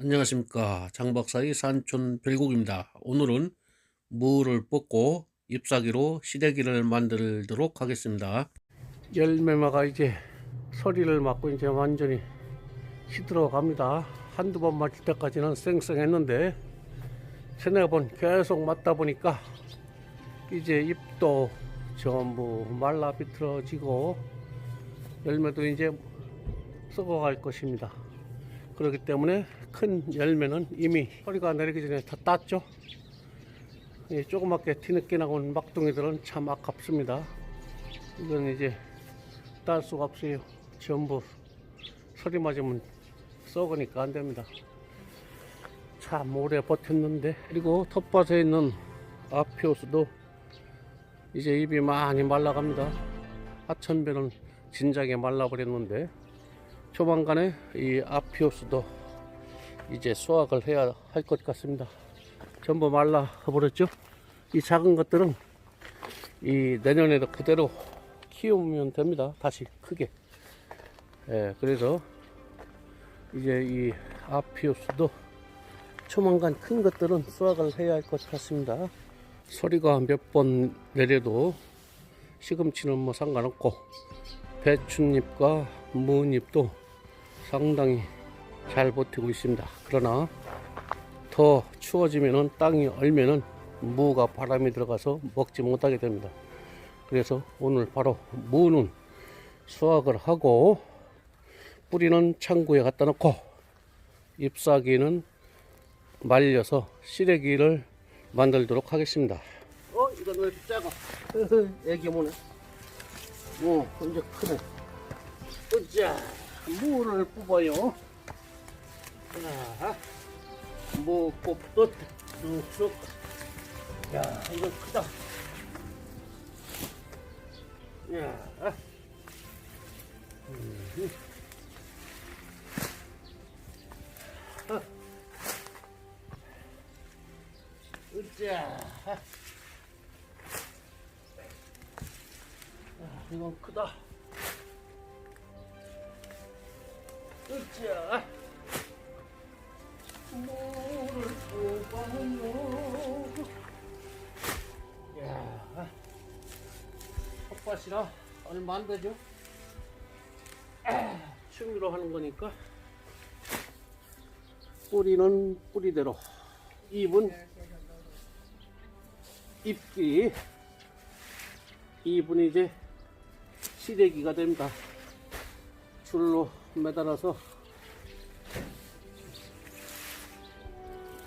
안녕하십니까 장박사의 산촌 별곡입니다. 오늘은 무를 뽑고 잎사귀로 시래기를 만들도록 하겠습니다. 열매마가 이제 서리를 맞고 이제 완전히 시들어 갑니다. 한두 번 맞을 때까지는 쌩쌩했는데 번 계속 맞다 보니까 이제 잎도 전부 말라 비틀어지고 열매도 이제 썩어갈 것입니다. 그렇기 때문에 큰 열매는 이미 허리가 내리기 전에 다 땄죠. 이 조그맣게 뒤늦게 나온 막둥이들은 참 아깝습니다. 이건 이제 딸 수가 없어요. 전부 서리 맞으면 썩으니까 안 됩니다. 참 오래 버텼는데 그리고 텃밭에 있는 아피오스도 이제 잎이 많이 말라갑니다. 하천배는 진작에 말라버렸는데 조만간에 이 아피오스도 이제 수확을 해야 할 것 같습니다. 전부 말라 버렸죠. 이 작은 것들은 이 내년에도 그대로 키우면 됩니다. 다시 크게. 예, 그래서 이제 이 아피오스도 조만간 큰 것들은 수확을 해야 할 것 같습니다. 소리가 몇 번 내려도 시금치는 뭐 상관없고 배춧잎과 무잎도 상당히 잘 버티고 있습니다. 그러나 더 추워지면은 땅이 얼면은 무가 바람이 들어가서 먹지 못하게 됩니다. 그래서 오늘 바로 무는 수확을 하고 뿌리는 창고에 갖다 놓고 잎사귀는 말려서 시래기를 만들도록 하겠습니다. 어, 이건 왜 작아? 애기 모네. 어, 이제 크네. 으쌰, 무를 뽑아요. 자, 무 뽑듯 쑥쑥. 야, 이거 크다. 야, 음. 아. 으쌰. 야, 이건 크다. 텃밭이라 얼마 안 되죠? 아, 취미로 하는 거니까 뿌리는 뿌리대로 잎은 잎끼리 잎은 이제 시래기가 됩니다. 줄로 매달아서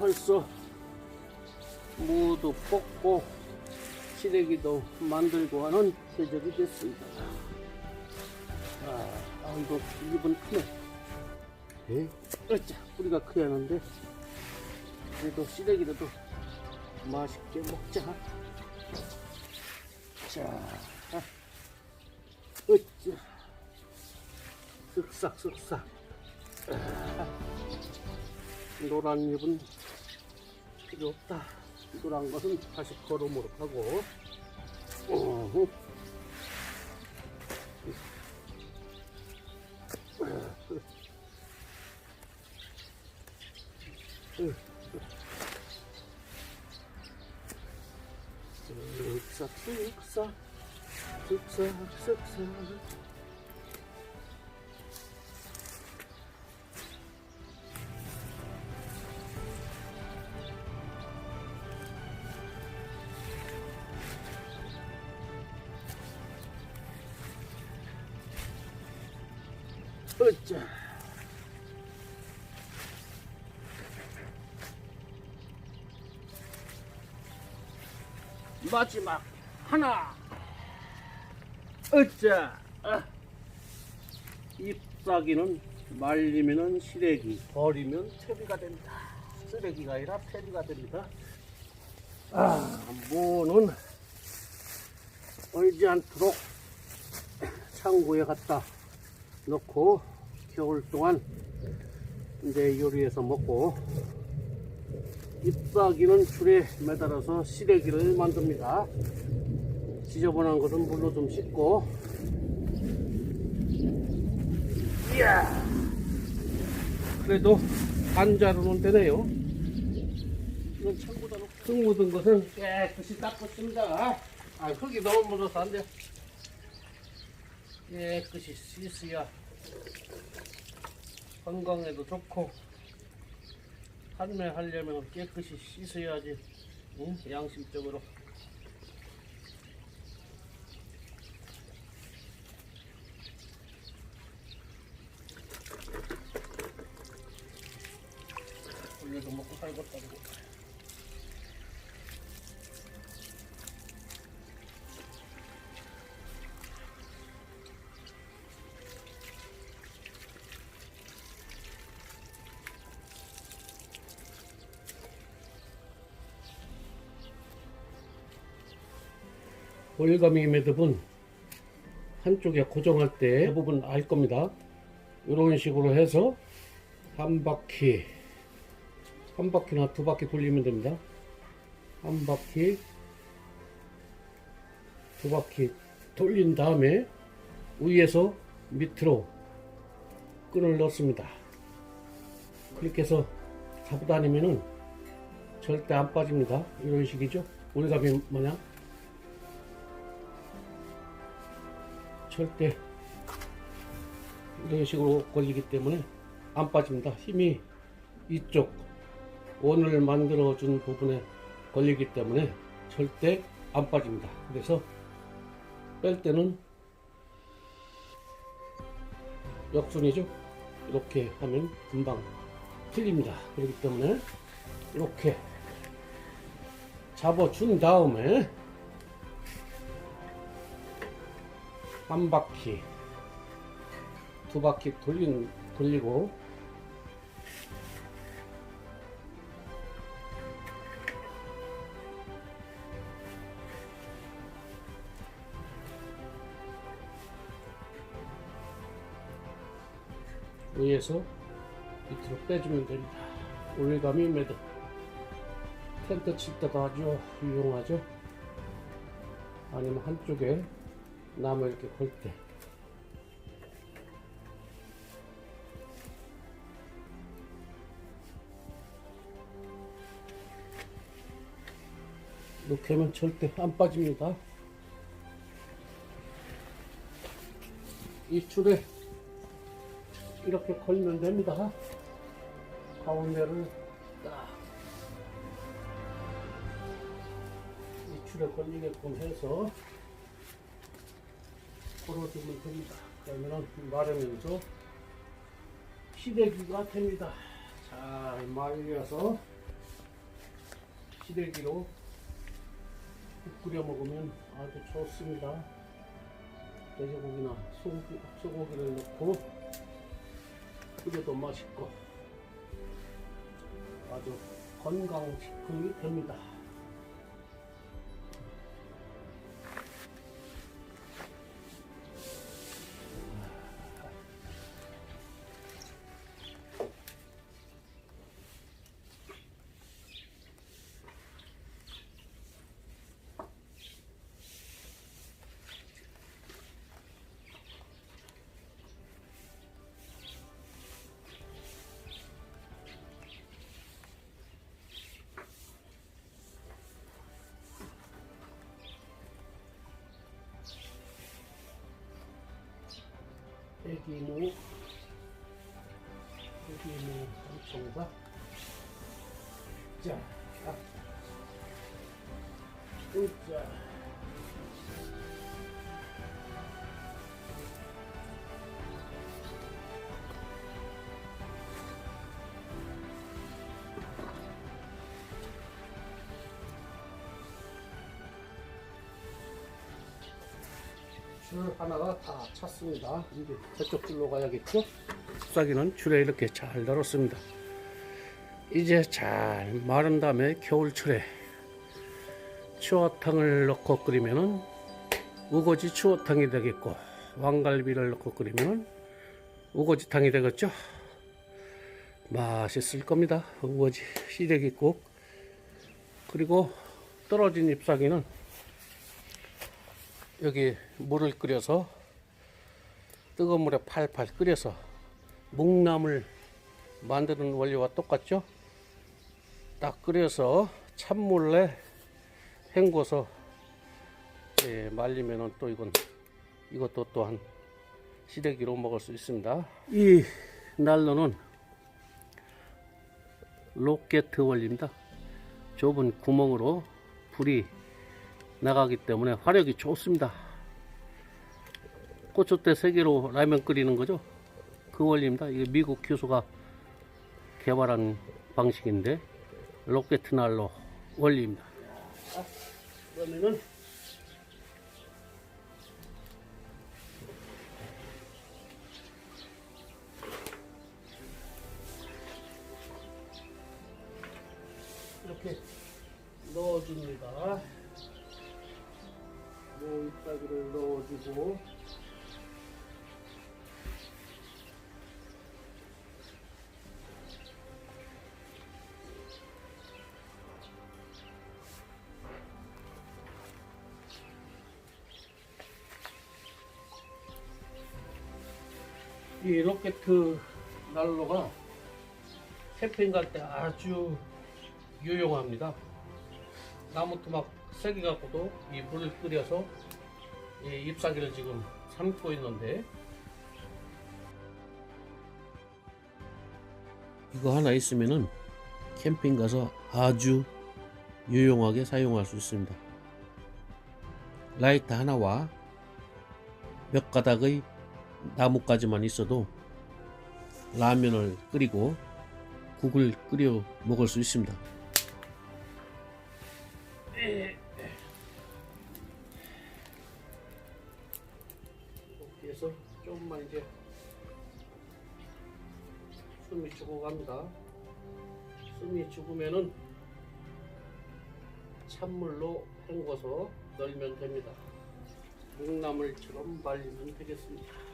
벌써 무도 뽑고 시래기도 만들고 하는 계절이 됐습니다. 아, 아 이거 잎은 크네. 에? 어짜 뿌리가 커야 하는데 그래도 시래기라도 맛있게 먹자. 자, 어짜 쓱싹 쓱싹. 노란 잎은 필요 없다. 노란 것은 다시 걸어오도록 하고. 어허. 쓱싹 쓱싹 쓱싹 쓱싹 으쌰. 마지막 하나. 으쌰. 아. 잎사귀는 말리면은 시래기, 버리면 퇴비가 됩니다. 쓰레기가 아니라 퇴비가 됩니다. 아, 무는 얼지 않도록 창고에 갖다 넣고 겨울 동안 이제 요리해서 먹고 잎사귀는 줄에 매달아서 시래기를 만듭니다. 지저분한 것은 물로 좀 씻고 이야 그래도 안 자르면 되네요. 이건 놓고 흙 묻은 것은 깨끗이 닦았습니다. 아, 흙이 너무 묻어서 안 돼. 깨끗이 씻어야 건강에도 좋고 판매하려면 깨끗이 씻어야지 응? 양심적으로 원래도 먹고 살겠다고 올가미 매듭은 한쪽에 고정할 때 대부분 알 겁니다. 이런 식으로 해서 한 바퀴 한 바퀴나 두 바퀴 돌리면 됩니다. 한 바퀴 두 바퀴 돌린 다음에 위에서 밑으로 끈을 넣습니다. 그렇게 해서 잡고 다니면은 절대 안 빠집니다. 이런 식이죠. 올가미 마냥 절대 이런 식으로 걸리기 때문에 안 빠집니다. 힘이 이쪽 원을 만들어 준 부분에 걸리기 때문에 절대 안 빠집니다. 그래서 뺄 때는 역순이죠. 이렇게 하면 금방 풀립니다. 그렇기 때문에 이렇게 잡아준 다음에 한 바퀴 두 바퀴 돌린, 돌리고 위에서 밑으로 빼주면 됩니다. 올가미 매듭 텐트 칠 때도 아주 유용하죠. 아니면 한쪽에 나무 이렇게 걸 때. 이렇게 하면 절대 안 빠집니다. 이 줄에 이렇게 걸면 됩니다. 가운데를 딱 이 줄에 걸리게끔 해서 걸어주면 됩니다. 그러면 마르면서 시래기가 됩니다. 잘 말려서 시래기로 국 끓여 먹으면 아주 좋습니다. 돼지고기나 소고기, 소고기를 넣고 끓여도 맛있고 아주 건강식품이 됩니다. 애기무 애기무 삼총사 자 아. 으 줄 하나가 다 찼습니다. 이제 저쪽 줄로 가야겠죠? 잎사귀는 줄에 이렇게 잘 달았습니다. 이제 잘 마른 다음에 겨울철에 추어탕을 넣고 끓이면은 우거지 추어탕이 되겠고 왕갈비를 넣고 끓이면은 우거지탕이 되겠죠? 맛있을 겁니다. 우거지 시래기국 그리고 떨어진 잎사귀는 여기 물을 끓여서 뜨거운 물에 팔팔 끓여서 묵나물 만드는 원리와 똑같죠? 딱 끓여서 찬물에 헹궈서 예, 말리면은 또 이건 이것도 또한 시래기로 먹을 수 있습니다. 이 난로는 로켓 원리입니다. 좁은 구멍으로 불이 나가기 때문에 화력이 좋습니다. 고추대 세 개로 라면 끓이는 거죠. 그 원리입니다. 이게 미국 교수가 개발한 방식인데 로켓 난로 원리입니다. 그러면은 넣어줍니다. 모이따기를 넣어주고 이 로켓 난로가 캠핑 갈 때 아주 유용합니다. 나무 토막 세개 갖고도 이 물을 끓여서 이 잎사귀를 지금 삶고 있는데 이거 하나 있으면은 캠핑 가서 아주 유용하게 사용할 수 있습니다. 라이터 하나와 몇 가닥의 나뭇가지만 있어도 라면을 끓이고 국을 끓여 먹을 수 있습니다. 해서 조금만 이제 숨이 죽어갑니다. 숨이 죽으면은 찬물로 헹궈서 널면 됩니다. 묵나물처럼 말리면 되겠습니다.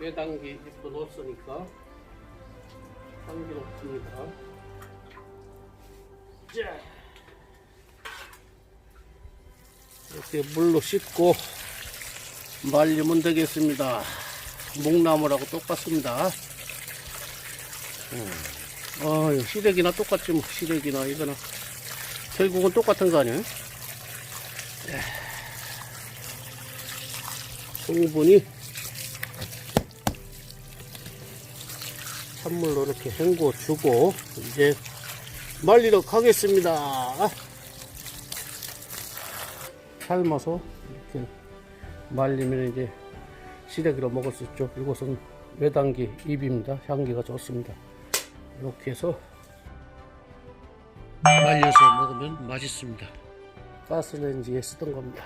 외당기 잎도 넣었으니까 당기로 풉니다. 자, 이렇게 물로 씻고 말리면 되겠습니다. 묵나물하고 똑같습니다. 음. 아, 시래기나 똑같지 뭐 시래기나 이거나 결국은 똑같은 거 아니에요? 성분이 찬물로 이렇게 헹궈 주고 이제 말리러 가겠습니다. 삶아서 이렇게 말리면 이제 시래기로 먹을 수 있죠. 이것은 외단기 잎입니다. 향기가 좋습니다. 이렇게 해서 말려서 먹으면 맛있습니다. 가스레인지에 쓰던 겁니다.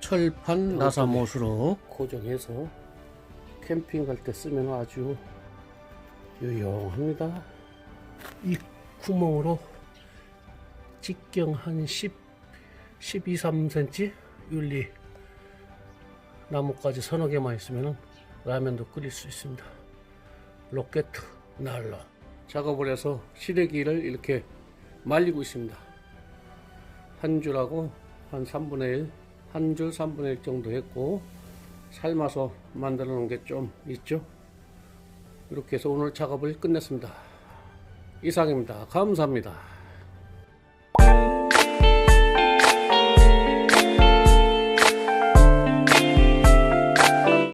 철판 나사못으로 고정해서 캠핑 갈 때 쓰면 아주 유용합니다. 이 구멍으로 직경 한 10, 12, 3cm 윤리 나뭇가지 서너 개만 있으면 라면도 끓일 수 있습니다. 로켓 난로 작업을 해서 시래기를 이렇게 말리고 있습니다. 한 줄하고 한 3분의 1, 한 줄 3분의 1 정도 했고 삶아서 만들어 놓은 게 좀 있죠. 이렇게 해서 오늘 작업을 끝냈습니다. 이상입니다. 감사합니다.